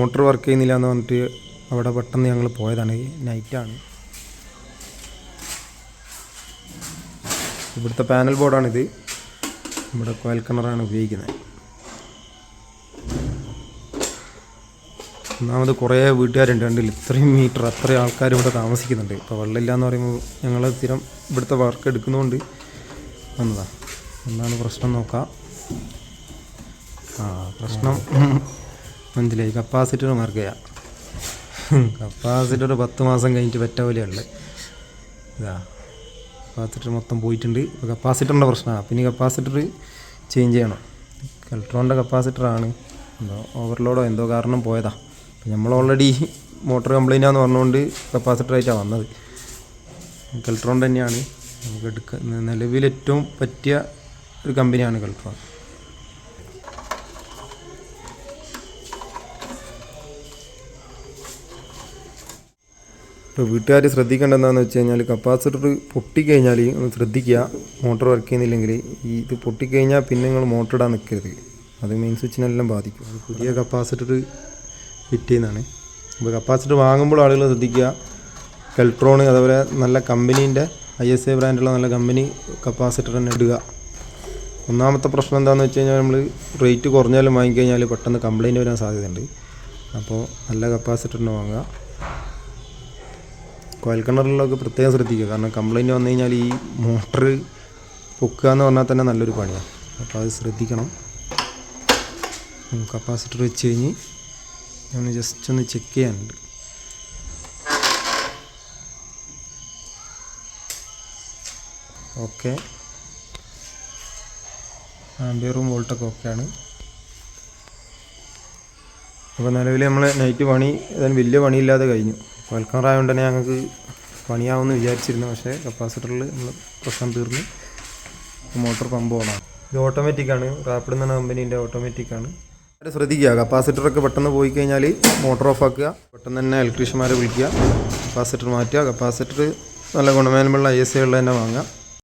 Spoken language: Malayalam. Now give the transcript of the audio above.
മോട്ടർ വർക്ക് ചെയ്യുന്നില്ല എന്ന് പറഞ്ഞിട്ട് അവിടെ പെട്ടെന്ന് ഞങ്ങൾ പോയതാണ്. നൈറ്റാണ്. ഇവിടുത്തെ പാനൽ ബോർഡാണിത്. ഇവിടെ കോയൽ കിണറാണ് ഉപയോഗിക്കുന്നത്. ഒന്നാമത് കുറേ വീട്ടുകാരുണ്ട്. കണ്ടില്ല? ഇത്രയും മീറ്റർ അത്രയും ആൾക്കാർ ഇവിടെ താമസിക്കുന്നുണ്ട്. ഇപ്പോൾ വെള്ളമില്ല എന്ന് പറയുമ്പോൾ ഞങ്ങൾ സ്ഥിരം ഇവിടുത്തെ വർക്ക് എടുക്കുന്നതുകൊണ്ട് വന്നതാണ് എന്താണ് പ്രശ്നം നോക്കാം. ആ പ്രശ്നം മനസ്സിലായി കപ്പാസിറ്റർ മാർക്ക് ചെയ്യാം. കപ്പാസിറ്റർ പത്ത് മാസം കഴിഞ്ഞിട്ട് പറ്റ പോലെയുണ്ട്. ഇതാ കപ്പാസിറ്റർ മൊത്തം പോയിട്ടുണ്ട്. ഇപ്പോൾ കപ്പാസിറ്ററിന്റെ പ്രശ്നമാണ്. പിന്നെ കപ്പാസിറ്റർ ചേഞ്ച് ചെയ്യണം. കൽട്രോണിന്റെ കപ്പാസിറ്ററാണ് എന്തോ ഓവർലോഡോ എന്തോ കാരണം പോയതാ. അപ്പം നമ്മൾ ഓൾറെഡി മോട്ടോർ കംപ്ലൈന്റ് ആണെന്ന് പറഞ്ഞുകൊണ്ട് കപ്പാസിറ്ററായിട്ടാണ് വന്നത്. കൽട്രോൺ തന്നെയാണ്. നമുക്ക് എടുക്ക നിലവിൽ ഏറ്റവും പറ്റിയ ഒരു കമ്പനിയാണ് കെൽട്രോൺ വീട്ടുകാർ ശ്രദ്ധിക്കേണ്ടതെന്ന് വെച്ച് കഴിഞ്ഞാൽ കപ്പാസിറ്റർ പൊട്ടിക്കഴിഞ്ഞാൽ ശ്രദ്ധിക്കുക. മോട്ടോർ വർക്ക് ചെയ്യുന്നില്ലെങ്കിൽ ഈ ഇത് പൊട്ടിക്കഴിഞ്ഞാൽ പിന്നെ നിങ്ങൾ മോട്ടർ ഇടാൻ നിൽക്കരുത് അത് മെയിൻ സ്വിച്ചിനെല്ലാം ബാധിക്കും. പുതിയ കപ്പാസിറ്റർ ഫിറ്റ് ചെയ്യുന്നതാണ് അപ്പോൾ കപ്പാസിറ്റർ വാങ്ങുമ്പോൾ ആളുകൾ ശ്രദ്ധിക്കുക. കെൽട്രോൺ അതേപോലെ നല്ല കമ്പനീന്റെ ഐ എസ് എ ബ്രാൻഡുള്ള നല്ല കമ്പനി കപ്പാസിറ്റർ തന്നെ ഇടുക. ഒന്നാമത്തെ പ്രശ്നം എന്താണെന്ന് വെച്ച് കഴിഞ്ഞാൽ നമ്മൾ റേറ്റ് കുറഞ്ഞാലും വാങ്ങിക്കഴിഞ്ഞാൽ പെട്ടെന്ന് കംപ്ലയിന്റ് വരാൻ സാധ്യതയുണ്ട്. അപ്പോൾ നല്ല കപ്പാസിറ്ററിന് വാങ്ങുക. കോയൽ കിണറിലൊക്കെ പ്രത്യേകം ശ്രദ്ധിക്കുക. കാരണം കംപ്ലൈന്റ് വന്നു കഴിഞ്ഞാൽ ഈ മോട്ടർ പൊക്കുക എന്ന് പറഞ്ഞാൽ തന്നെ നല്ലൊരു പണിയാണ് അപ്പോൾ അത് ശ്രദ്ധിക്കണം. കപ്പാസിറ്റർ വെച്ച് കഴിഞ്ഞ് ഞാൻ ജസ്റ്റ് ഒന്ന് ചെക്ക് ചെയ്യാനുണ്ട്. ഓക്കെ ആംബിയറും വോൾട്ടൊക്കെ ഓക്കെയാണ് അപ്പോൾ നിലവിൽ നമ്മൾ നൈറ്റ് പണി വലിയ പണിയില്ലാതെ കഴിഞ്ഞു. കോൽക്കണറായതുകൊണ്ട് തന്നെ ഞങ്ങൾക്ക് പണിയാവുമെന്ന് വിചാരിച്ചിരുന്നു. പക്ഷേ കപ്പാസിറ്ററിൽ നമ്മൾ പ്രശ്നം തീർന്ന്. മോട്ടോർ പമ്പ് ഓണാണ് ഇത് ഓട്ടോമാറ്റിക് ആണ്. റാപ്പിഡ് എന്ന കമ്പനീന്റെ ഓട്ടോമാറ്റിക്കാണ് വളരെ ശ്രദ്ധിക്കുക. കപ്പാസിറ്ററൊക്കെ പെട്ടെന്ന് പോയി കഴിഞ്ഞാൽ മോട്ടോർ ഓഫ് ആക്കുക. പെട്ടെന്ന് തന്നെ ഇലക്ട്രീഷ്യന്മാരെ വിളിക്കുക. കപ്പാസിറ്റർ മാറ്റുക. കപ്പാസിറ്റർ നല്ല ഗുണമേന്മയുള്ള ഐ എസ് ഉള്ള തന്നെ വാങ്ങുക.